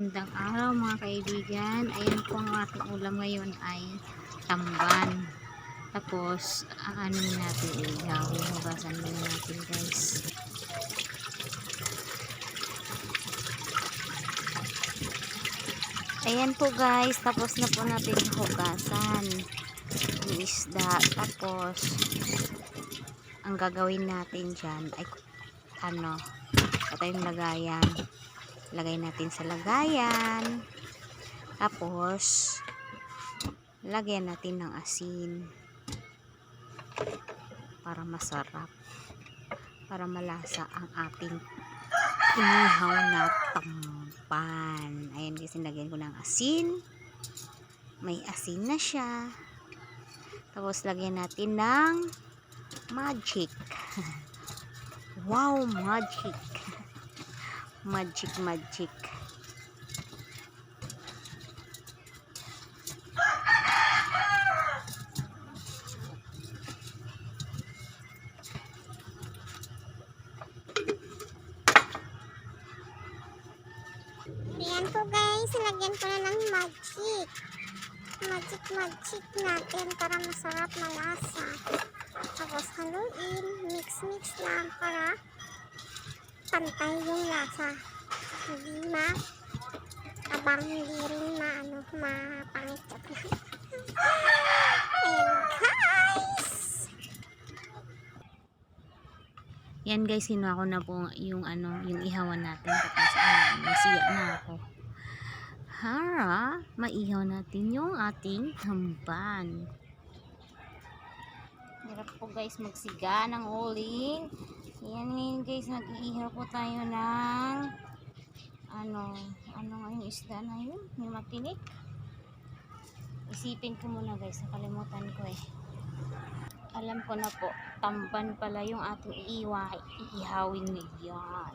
Magandang araw mga kaibigan. Ayan po ang ating ulam ngayon ay tamban. Tapos, ano natin ilaw. Hugasan muna natin guys. Ayan po guys. Tapos na po natin hugasan. Yung isda. Tapos, ang gagawin natin dyan ay ano, ito yung lagayan lagay natin sa lagayan. Tapos lagyan natin ng asin para masarap. Para malasa ang ating inihaw na tampan. Ayan kasi lagyan ko ng asin. May asin na siya. Tapos lagyan natin ng magic. Wow magic magic magic Ayan po guys, lagyan ko na ng magic. Magic magic natin para masarap malasa. Tapos haluin, mix mix lang para pantay yung lasa. Hindi ma abang hindi rin maano mapangit. Ayan guys. yan guys kinuha ko na po yung ano yung ihawan natin tapos ayan nasiya na ako hara maihaw natin yung ating tamban hirap po guys magsiga ng uling yan ngayon guys nag-iihaw po tayo ng ano ano nga yung isda na yun yung matinik isipin ko muna guys nakalimutan ko eh alam ko na po, tamban pala yung ating iiwa, iihawin ngayon.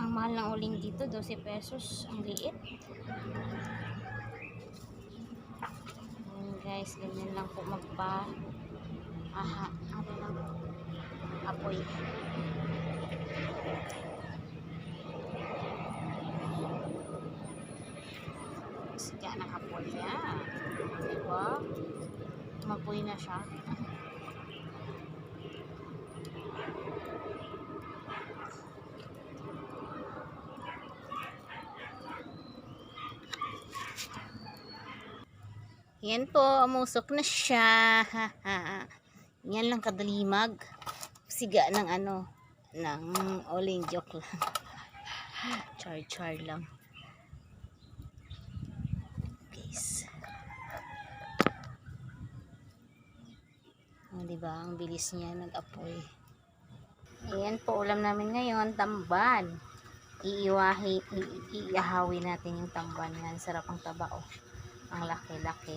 Ang mahal ng uling dito, 12 pesos. Ang liit. Ayan guys, ganyan lang po magpa aha, ano lang apoy. Siya nakapoy niya. Diba? Mapoy na siya. Yan po, umusok na siya. Yan lang kadalimag. Siga ng ano, ng oling joke lang. Char-char lang. guys. Oh, di ba? Ang bilis niya nag-apoy. Ayan po ulam namin ngayon, tamban. Iiwahi, iihawi natin yung tamban yan. Sarap ang taba oh. Ang laki-laki.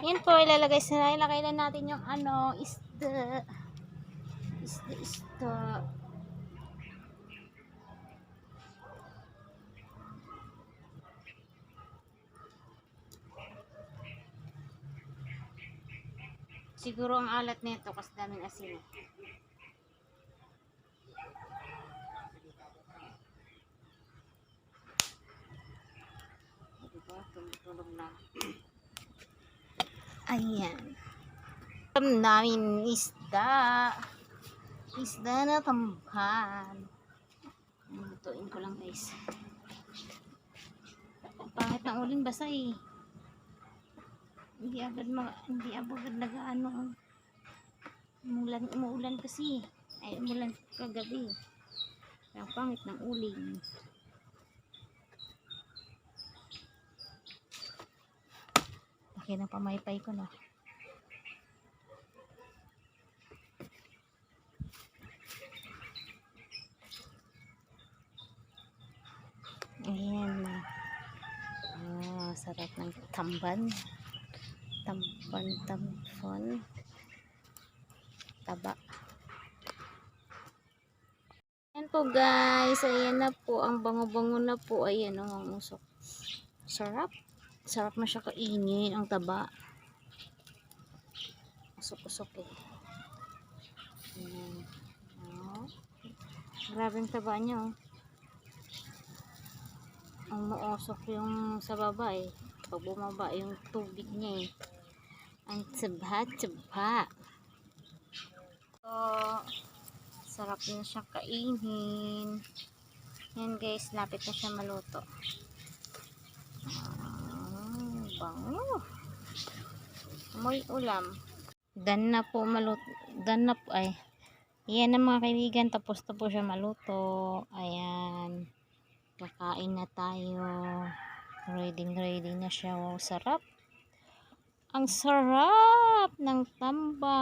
Ayan po, ilalagay sa ilagay na natin yung ano, isda. Isda, isda. Siguro ang alat nito kasi daming asin. eh. Diba? Tumutulog na. Ayan. Alam namin isda. Isda na tamban. Lutuin ko lang guys. Pangit ng uling basa eh. Hindi agad mag, hindi agad nag-ano. Umulan, umuulan kasi. Ay, umulan kagabi. Ang pangit ng uling. Laki ng pamaypay ko na. Ayan na. Ah, sarap ng tamban. Tampan tampan. Taba. Ayan po guys. Ayan na po. Ang bango bango na po. Ayan o ang usok. Sarap sarap na siya kainin ang taba usok usok eh ayan. Oh. Grabe ang taba niya oh. Ang muusok yung sa baba eh. Pag bumaba yung tubig niya eh. Ang tsaba-tsaba. So, sarap na siya kainin. Yan guys, lapit na siya maluto. Bango. Amoy ulam. Dan na po maluto. Dan na po ay. Yan na mga kaibigan. Tapos na po siya maluto. Ayan. Kakain na tayo. Ready ready na siya. Wow, sarap. Ang sarap ng tamba.